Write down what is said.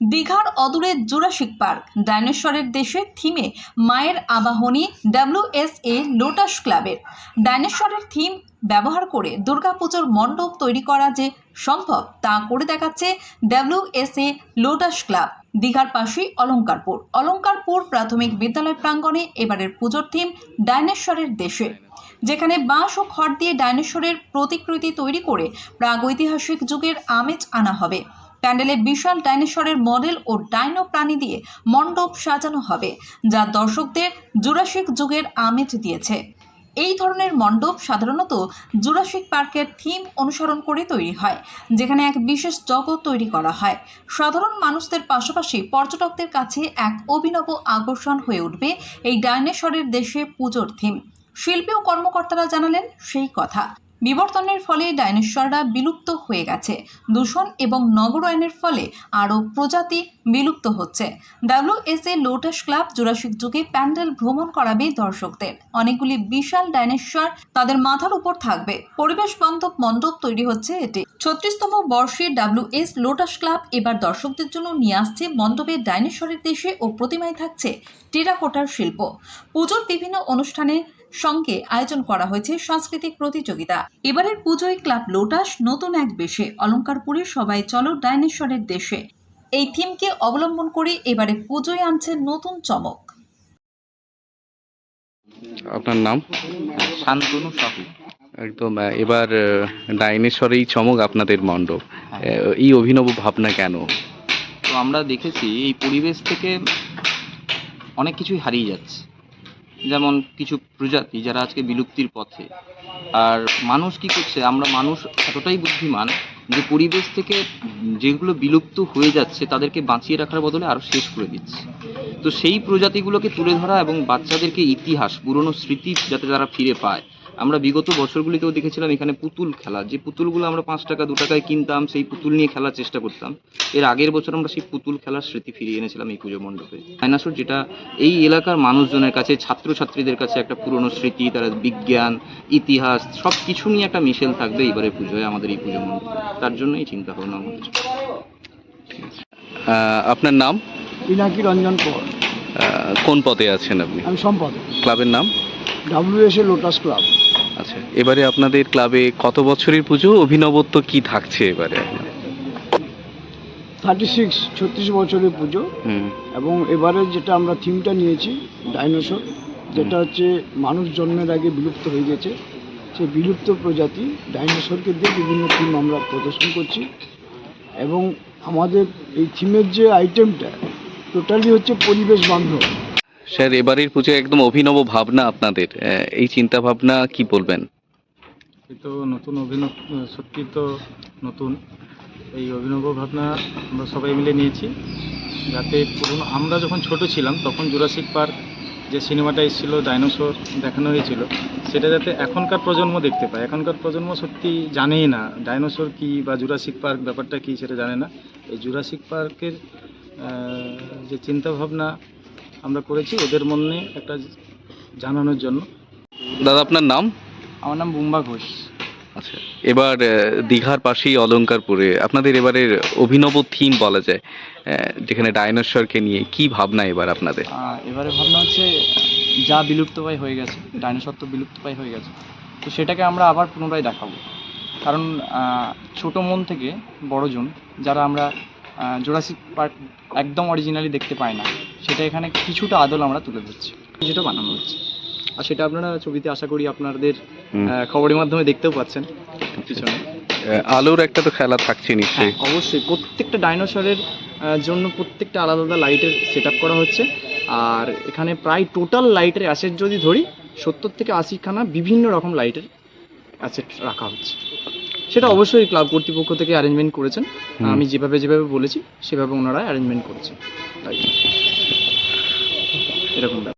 দীঘার অদূরে Jurassic park, ডাইনোসরের দেশে থিমে মায়ের আবাহনী ডাব্লিউএসএ লোটাস ক্লাবের। ডাইনোসরের থিম ব্যবহার করে দুর্গাপুজোর মণ্ডপ তৈরি করা যে সম্ভব তা করে দেখাচ্ছে ডাব্লিউএসএ লোটাস ক্লাব, দীঘার পাশেই অলঙ্কারপুর। অলঙ্কারপুর প্রাথমিক বিদ্যালয় প্রাঙ্গণে এবারের পুজোর থিম ডাইনোসরের দেশে। যেখানে বাঁশ ও খড় দিয়ে ডাইনোসরের প্রতিকৃতি তৈরি করে প্রাগৈতিহাসিক যুগের আমেজ আনা হবে। প্যান্ডেলে বিশাল ডাইনোসরের মডেল ও ডাইনো প্রাণী দিয়ে মণ্ডপ সাজানো হবে, যা দর্শকদের জুরাসিক যুগের আমেজ দিয়েছে। এই ধরনের মণ্ডপ সাধারণত জুরাসিক পার্কের থিম অনুসরণ করে তৈরি হয়, যেখানে এক বিশেষ জগৎ তৈরি করা হয়। সাধারণ মানুষদের পাশাপাশি পর্যটকদের কাছে এক অভিনব আকর্ষণ হয়ে উঠবে এই ডাইনোসরের দেশে পুজোর থিম। শিল্পী ও কর্মকর্তারা জানালেন সেই কথা। বিবর্তনের ফলে ডাইনোসররা বিলুপ্ত হয়ে গেছে। দূষণ এবং নগরায়নের ফলে আরও প্রজাতি বিলুপ্ত হচ্ছে। ডাব্লিউএসএ লোটাস ক্লাব জুরাসিক যুগে প্যান্ডেল ভ্রমণ করাবে দর্শকদের। অনেকগুলি বিশাল ডাইনোসর তাদের মাথার উপর থাকবে। পরিবেশ বান্ধব মণ্ডপ তৈরি হচ্ছে এটি। ছত্রিশতম বর্ষে ডাব্লিউএস লোটাস ক্লাব এবার দর্শকদের জন্য নিয়ে আসছে মণ্ডপে ডাইনোসরের দেশে ও প্রতিমায় থাকছে টেরাকোটার শিল্প। পুজোর বিভিন্ন অনুষ্ঠানে সঙ্গে আয়োজন করা হয়েছে সাংস্কৃতিক প্রতিযোগিতা। এবারের পুজোয় ক্লাব লোটাস নতুন এক বেশে অলঙ্কারপুরে সবাই চলো ডাইনেশ্বরের দেশে। এই থিমকে অবলম্বন করে এবারে পুজোয় আনছে নতুন চমক। আপনার নাম? শান্তনু সাহু। একদম এবার ডাইনেশ্বরেই চমক আপনাদের মণ্ডপ। এই অভিনব ভাবনা কেন? তো আমরা দেখেছি এই পরিবেশ থেকে অনেক কিছুই হারিয়ে যাচ্ছে। যেমন কিছু প্রজাতি যারা আজকে বিলুপ্তির পথে। আর মানুষ কি করছে? আমরা মানুষ এতটাই বুদ্ধিমান যে পরিবেশ থেকে যেগুলো বিলুপ্ত হয়ে যাচ্ছে তাদেরকে বাঁচিয়ে রাখার বদলে আরও শেষ করে দিচ্ছে। তো সেই প্রজাতিগুলোকে তুলে ধরা এবং বাচ্চাদেরকে ইতিহাস, পুরনো স্মৃতি যাতে তারা ফিরে পায় আমরা বিগত বছরগুলিতেও দেখেছিলাম এখানে পুতুল খেলা। যে পুতুলগুলো আমরা পাঁচ টাকা দু টাকায় কিনতাম সেই পুতুল নিয়ে খেলার চেষ্টা করতাম। এর আগের বছর আমরা সেই পুতুল খেলার স্মৃতি ফিরিয়ে এনেছিলাম এই পুজো মণ্ডপে। ডাইনাসোর যেটা এই এলাকার মানুষজনের কাছে ছাত্রছাত্রীদের কাছে একটা পুরনো স্মৃতি তারা বিজ্ঞান ইতিহাস সব কিছু নিয়ে একটা মিশেল থাকবে এবারে পুজোয় আমাদের এই পুজো মণ্ডপে। তার জন্যই চিন্তা ভাবনা আমাদের। আপনার নাম? পিনাকি রঞ্জন কর। কোন পদে আছেন আপনি? আমি সম্পাদক ক্লাবের নাম? ডাব্লিউএসএ লোটাস ক্লাব আচ্ছা এবারে আপনাদের ক্লাবে কত বছরের পুজো? অভিনবত্ব কি থাকছে এবারে? থার্টি সিক্স ছত্রিশ বছরের পুজো। হুম। এবং এবারে যেটা আমরা থিমটা নিয়েছি ডাইনোসর যেটা হচ্ছে মানুষ জন্মের আগে বিলুপ্ত হয়ে গেছে। সেই বিলুপ্ত প্রজাতি ডাইনোসরকে দিয়ে বিভিন্ন থিম আমরা প্রদর্শন করছি। এবং আমাদের এই থিমের যে আইটেমটা টোটালি হচ্ছে পরিবেশ বান্ধব। স্যার, এবারের পুজো একদম অভিনব ভাবনা আপনাদের। এই চিন্তা ভাবনা কি বলবেন? তো নতুন অভিনব, সত্যি তো নতুন। এই অভিনব ভাবনা আমরা সবাই মিলে নিয়েছি। যাতে পুরনো আমরা যখন ছোট ছিলাম, তখন জুরাসিক পার্ক যে সিনেমাটা এসেছিল, ডাইনোসর দেখানো হয়েছিল, সেটা যাতে এখনকার প্রজন্ম দেখতে পায়। এখনকার প্রজন্ম সত্যি জানেই না, ডাইনোসর কি বা জুরাসিক পার্ক ব্যাপারটা কি সেটা জানে না। এই জুরাসিক পার্কের যে চিন্তা ভাবনা আমরা করেছি ওদের মনে একটা জানানোর জন্য। দাদা আপনার নাম? আমার নাম বুম্বা ঘোষ। আচ্ছা এবার দীঘার পাশেই অলঙ্কারপুরে আপনাদের এবারের অভিনব থিম বলা যায় যেখানে ডাইনোসরকে নিয়ে কি ভাবনা এবার আপনাদের? এবারে ভাবনা হচ্ছে যা বিলুপ্তপ্রায় হয়ে গেছে ডাইনোসর তো বিলুপ্তপ্রায় হয়ে গেছে তো সেটাকে আমরা আবার পুনরায় দেখাবো। কারণ আহ, ছোট মন থেকে বড়জন যারা আমরা জোরাসিক পার্ক একদম অরিজিনালি দেখতে পাই না। সেটা এখানে কিছুটা আদল আমরা তুলে ধরছি। যেটা বানানো হচ্ছে। আর সেটা আপনারা ছবিতে আশা করি আপনাদের খবরের মাধ্যমে দেখতেও পাচ্ছেন। পিছনে। আলোর একটা তো খেলা থাকছে নিশ্চয়ই। হ্যাঁ, অবশ্যই। প্রত্যেকটা ডাইনোসরের জন্য প্রত্যেকটা আলাদা আলাদা লাইটের সেট করা হচ্ছে। আর এখানে প্রায় টোটাল লাইটের অ্যাসেট যদি ধরি সত্তর থেকে আশিখানা বিভিন্ন রকম লাইটের অ্যাসেট রাখা হচ্ছে। সেটা অবশ্যই ক্লাব কর্তৃপক্ষ থেকে অ্যারেঞ্জমেন্ট করেছেন। আমি যেভাবে যেভাবে বলেছি, সেভাবে ওনারা অ্যারেঞ্জমেন্ট করেছেন। তাই। এরকম